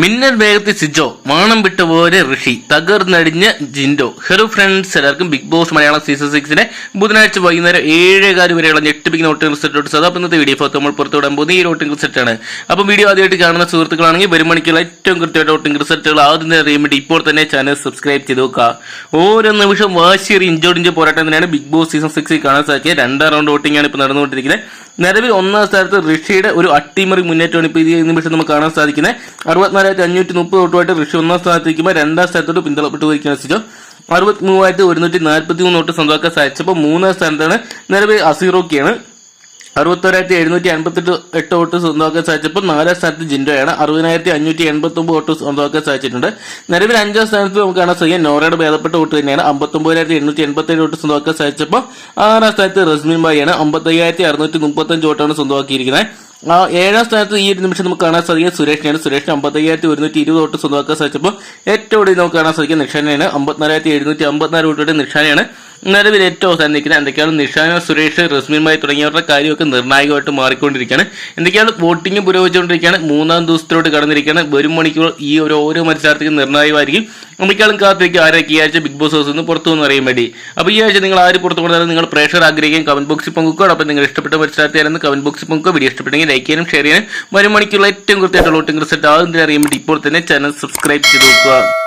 മിന്നൽ വേഗത്തിൽ സിജോ മാണം വിട്ട പോലെ ഋഷി തകർന്നടിഞ്ഞ് ജിൻഡോ. ഹെറോ ഫ്രണ്ട്സ് എല്ലാവർക്കും ബിഗ് ബോസ് മലയാളം സീസൺ സിക്സിനെ ബുധനാഴ്ച വൈകുന്നേരം ഏഴേകാൽ വരെയുള്ള ഞെട്ടിപ്പിക്കുന്ന വോട്ടിംഗ് റിസൾട്ട് സദാ ഇന്നത്തെ വീഡിയോ നമ്മൾ പുറത്തുവിടാൻ പോകുന്ന ഈ വോട്ടിംഗ് ആണ്. അപ്പോൾ വീഡിയോ ആദ്യമായിട്ട് കാണുന്ന സുഹൃത്തുക്കളാണെങ്കിൽ വരും മണിക്കുള്ള ഏറ്റവും കൃത്യമായിട്ട് വോട്ടിംഗ് റിസൾട്ടുകൾ ആദ്യം തന്നെ അറിയാൻ വേണ്ടി ഇപ്പോൾ തന്നെ ചാനൽ സബ്സ്ക്രൈബ് ചെയ്ത് നോക്കുക. ഓരോ നിമിഷം വാശിയേറി ഇഞ്ചോടിഞ്ചോ പോരാട്ടം തന്നെയാണ് ബിഗ് ബോസ് സീസൺ സിക്സിൽ കാണാൻ സാധിക്കുക. രണ്ടാം റൗണ്ട് വോട്ടിംഗ് ആണ് ഇപ്പോൾ നടന്നുകൊണ്ടിരിക്കുന്നത്. നിലവിൽ ഒന്നാം സ്ഥാനത്ത് ഋഷിയുടെ ഒരു അട്ടിമറി മുന്നേറ്റമാണ് ഇപ്പൊ ഈ നിമിഷം നമുക്ക് കാണാൻ സാധിക്കുന്നത്. അറുപത്തിനാലായിരത്തി അഞ്ഞൂറ്റി മുപ്പത് വോട്ടുമായിട്ട് ഋഷി ഒന്നാം സ്ഥാനത്ത് നിൽക്കുമ്പോൾ രണ്ടാം സ്ഥാനത്തോട്ട് പിന്തള്ളപ്പെട്ടു പോയിരിക്കുന്ന സിജോ. അറുപത്തി മൂവായിരത്തി ഒരുന്നൂറ്റി നാൽപ്പത്തി മൂന്ന് വോട്ട് സ്വന്തമാക്കാൻ സാധിച്ചപ്പോൾ മൂന്നാം സ്ഥാനത്താണ് നിലവിൽ അസീറോക്കിയാണ്. അറുപത്തോരായിരത്തി എഴുന്നൂറ്റി അൻപത്തെട്ട് എട്ട് വോട്ട് സ്വന്തമാക്കാൻ സാധിച്ചപ്പോൾ നാലാം സ്ഥാനത്ത് ജിൻഡോയാണ്. അറുപതിനായിരത്തി അഞ്ഞൂറ്റി എൺപത്തി ഒമ്പത് വോട്ട് സ്വന്തമാക്കാൻ സാധിച്ചിട്ടുണ്ട്. നിലവിൽ അഞ്ചാം സ്ഥാനത്ത് നമുക്ക് കാണാൻ സാധിക്കും നോറയുടെ ഭേദപ്പെട്ട വോട്ട് തന്നെയാണ്. അമ്പത്തൊമ്പതിനായിരത്തി എണ്ണൂറ്റി എൺപത്തേഴ് വോട്ട് സ്വന്തമാക്കാൻ സാധിച്ചപ്പോൾ ആറാം സ്ഥാനത്ത് റസ്മിൻ ബായിയാണ് അമ്പത്തയ്യായിരത്തി അറുന്നൂറ്റി മുപ്പത്തഞ്ച് വോട്ടാണ് സ്വന്തമാക്കിയിരിക്കുന്നത്. ഏഴാം സ്ഥാനത്ത് ഈ ഒരു നിമിഷം നമുക്ക് കാണാൻ സാധിക്കും സുരേഷിനെയാണ്. സുരേഷിന് അമ്പത്തയ്യായിരത്തി ഒരുന്നൂറ്റി ഇരുപത് വോട്ട് സ്വന്തമാക്കാൻ സാധിച്ചപ്പോൾ ഏറ്റവും കൂടുതൽ നമുക്ക് കാണാൻ സാധിക്കും നിഷാനെയാണ്. അമ്പത്തിനാലായിരത്തി എഴുന്നൂറ്റി അമ്പത്തിനാല് വോട്ടുകളുടെ നിഷാനെയാണ്. നിലവിൽ ഏറ്റവും അവസാനം നിൽക്കുന്നത് എന്തൊക്കെയാണ്? നിഷാന സുരേഷ് റസ്മിൻമായി തുടങ്ങിയവരുടെ കാര്യമൊക്കെ നിർണായകമായിട്ട് മാറിക്കൊണ്ടിരിക്കുകയാണ്. എന്തൊക്കെയാണ് വോട്ടിംഗ് പുരോഗമിച്ചുകൊണ്ടിരിക്കുകയാണ്? മൂന്നാം ദിവസത്തിലോട്ട് കടന്നിരിക്കുകയാണ്. വരും മണിക്കൂർ ഈ ഒരു ഓരോ മത്സരാർത്ഥിക്കും നിർണായകമായിരിക്കും. നമുക്കാളും കാത്തിരിക്കും ആരൊക്കെ ഈ ആഴ്ച ബിഗ് ബോസ് ഹൗസ് നിന്ന് പുറത്തു വന്ന് അറിയാൻ വേണ്ടി. അപ്പോൾ ഈ ആഴ്ച നിങ്ങൾ ആര് പുറത്തു കൊണ്ടുവന്നാലും നിങ്ങൾ പ്രേക്ഷകർ ആഗ്രഹിക്കുകയും കമന്റ് ബോക്സിൽ പങ്കുക്കുക അപ്പോൾ നിങ്ങൾ ഇഷ്ടപ്പെട്ട മത്സരാർത്ഥിയാണെന്ന് കമന്റ് ബോക്സിൽ പങ്കുക വീഡിയോ ഇഷ്ടപ്പെട്ടെങ്കിൽ ലൈക്ക് ചെയ്യാനും ഷെയർ ചെയ്യാനും. വരും മണിക്കുള്ള ഏറ്റവും കൃത്യമായിട്ടുള്ള വോട്ടിംഗ് റിസൾട്ട് ആദ്യം അറിയാൻ വേണ്ടി ഇപ്പോൾ തന്നെ ചാനൽ സബ്സ്ക്രൈബ് ചെയ്ത് നോക്കുക